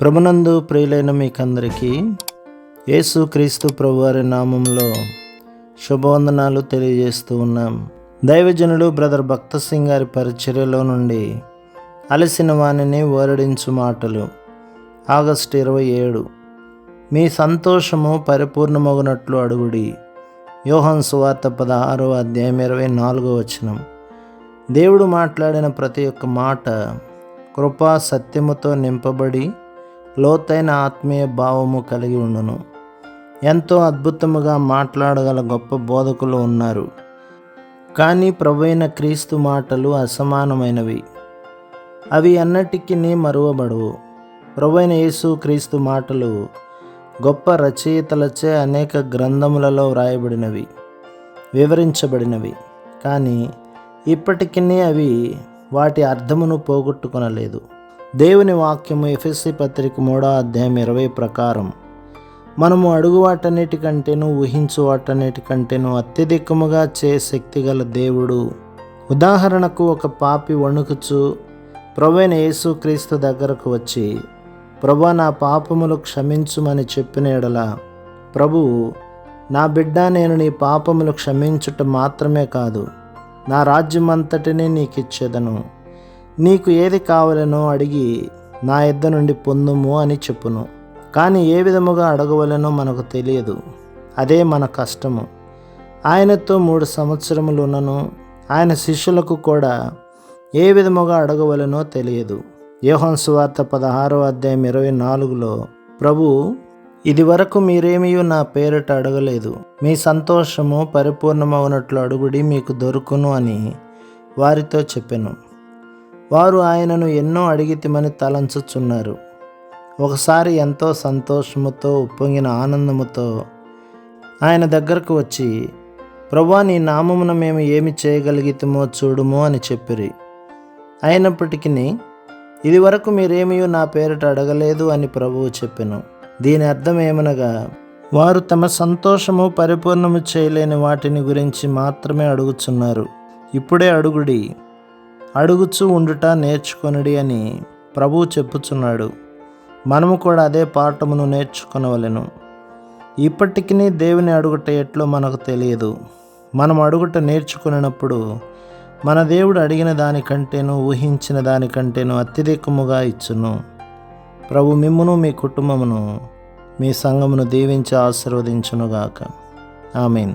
ప్రభునందు ప్రియులైన మీకందరికీ యేసు క్రీస్తు ప్రభువారి నామంలో శుభవందనాలు తెలియజేస్తూ ఉన్నాం. దైవజనుడు బ్రదర్ భక్త సింగ్ గారి పరిచర్యలో నుండి అలసిన వాణిని ఓరడించు మాటలు. ఆగస్టు ఇరవై ఏడు. మీ సంతోషము పరిపూర్ణమగునట్లు అడుగుడి. యోహన్ సువార్త పదహారో అధ్యాయం ఇరవై నాలుగో వచనం. దేవుడు మాట్లాడిన ప్రతి ఒక్క మాట కృపా సత్యముతో నింపబడి లోతైన ఆత్మీయ భావము కలిగి ఉండును. ఎంతో అద్భుతముగా మాట్లాడగల గొప్ప బోధకులు ఉన్నారు. కానీ ప్రభువైన క్రీస్తు మాటలు అసమానమైనవి. అవి అన్నటికీ మరువబడవు. ప్రభువైన యేసు క్రీస్తు మాటలు గొప్ప రచయితలచే అనేక గ్రంథములలో వ్రాయబడినవి వివరించబడినవి. కానీ ఇప్పటికీ అవి వాటి అర్థమును పోగొట్టుకొనలేదు. దేవుని వాక్యము ఎఫ్ఎస్సి పత్రిక మూడో అధ్యాయం ఇరవై ప్రకారం. మనము అడుగు వాటన్నిటికంటేను ఊహించు వాటన్నిటికంటేను అత్యధికముగా చే శక్తి గల దేవుడు. ఉదాహరణకు ఒక పాపి వణుకుచు ప్రభైన యేసుక్రీస్తు దగ్గరకు వచ్చి ప్రభా నా పాపములు క్షమించుమని చెప్పిన ఎడల ప్రభువు నా బిడ్డ నేను నీ పాపములు క్షమించుట మాత్రమే కాదు నా రాజ్యమంతటిని నీకు ఇచ్చేదను నీకు ఏది కావలనో అడిగి నా ఇద్ద నుండి పొందుము అని చెప్పును. కానీ ఏ విధముగా అడగవలనో మనకు తెలియదు. అదే మన కష్టము. ఆయనతో మూడు సంవత్సరములు ఉన్నను. ఆయన శిష్యులకు కూడా ఏ విధముగా అడగవలనో తెలియదు. యోహన్ సువార్త పదహారో అధ్యాయం ఇరవై నాలుగులో ప్రభు ఇదివరకు మీరేమీ నా పేరిట అడగలేదు. మీ సంతోషము పరిపూర్ణమవునట్లు అడుగుడి మీకు దొరుకును అని వారితో చెప్పాను. వారు ఆయనను ఎన్నో అడిగితిమని తలంచుచున్నారు. ఒకసారి ఎంతో సంతోషముతో ఉప్పొంగిన ఆనందముతో ఆయన దగ్గరకు వచ్చి ప్రభా నీ నామమున మేము ఏమి చేయగలిగితమో చూడుము అని చెప్పిరి. అయినప్పటికీ ఇదివరకు మీరేమీ నా పేరిట అడగలేదు అని ప్రభువు చెప్పెను. దీని అర్థం ఏమనగా వారు తమ సంతోషము పరిపూర్ణము చేయలేని వాటిని గురించి మాత్రమే అడుగుచున్నారు. ఇప్పుడే అడుగుడి అడుగుచు ఉండుట నేర్చుకొనుడి అని ప్రభువు చెప్పుచున్నాడు. మనము కూడా అదే పాఠమును నేర్చుకొనవలెను. ఇప్పటికీ దేవుని అడుగుట ఎట్లో మనకు తెలియదు. మనం అడుగుట నేర్చుకున్నప్పుడు మన దేవుడు అడిగిన దానికంటేను ఊహించిన దానికంటేను అత్యధికముగా ఇచ్చును. ప్రభు మిమ్మును మీ కుటుంబమును మీ సంఘమును దీవించి ఆశీర్వదించునుగాక. ఆమెన్.